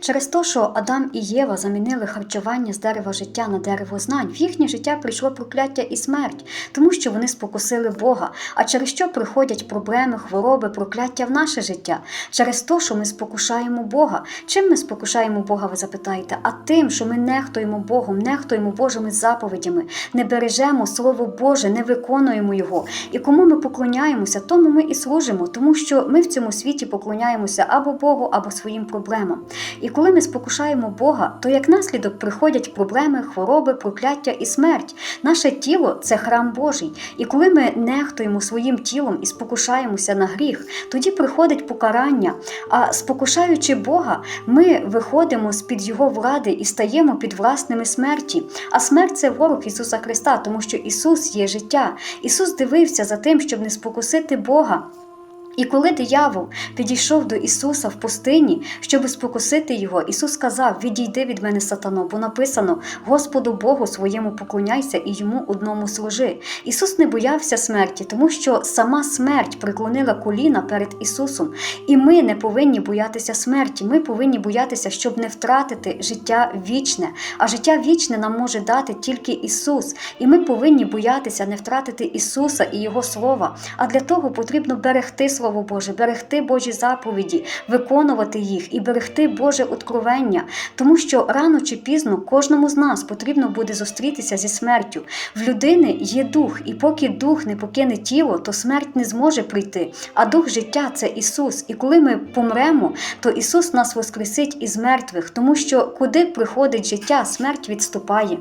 Через те, що Адам і Єва замінили харчування з дерева життя на дерево знань, в їхнє життя прийшло прокляття і смерть, тому що вони спокусили Бога. А через що приходять проблеми, хвороби, прокляття в наше життя? Через те, що ми спокушаємо Бога. Чим ми спокушаємо Бога, ви запитаєте? А тим, що ми нехтуємо Богом, нехтуємо Божими заповідями, не бережемо Слово Боже, не виконуємо його. І кому ми поклоняємося, тому ми і служимо, тому що ми в цьому світі поклоняємося або Богу, або своїм проблемам. І коли ми спокушаємо Бога, то як наслідок приходять проблеми, хвороби, прокляття і смерть. Наше тіло це храм Божий. І коли ми нехтуємо своїм тілом і спокушаємося на гріх, тоді приходить покарання. А спокушаючи Бога, ми виходимо з під Його влади і стаємо під власними смерті. А смерть це ворог Ісуса Христа, тому що Ісус є життя. Ісус дивився за тим, щоб не спокусити Бога. І коли диявол підійшов до Ісуса в пустині, щоб спокусити його, Ісус сказав: Відійди від мене, сатано, бо написано: Господу Богу своєму поклоняйся і йому одному служи. Ісус не боявся смерті, тому що сама смерть приклонила коліна перед Ісусом. І ми не повинні боятися смерті. Ми повинні боятися, щоб не втратити життя вічне. А життя вічне нам може дати тільки Ісус. І ми повинні боятися не втратити Ісуса і Його Слова. А для того потрібно берегти Слово Боже, берегти Божі заповіді, виконувати їх і берегти Боже откровення, тому що рано чи пізно кожному з нас потрібно буде зустрітися зі смертю. В людини є дух, і поки дух не покине тіло, то смерть не зможе прийти. А дух життя це Ісус. І коли ми помремо, то Ісус нас воскресить із мертвих, тому що куди приходить життя, смерть відступає.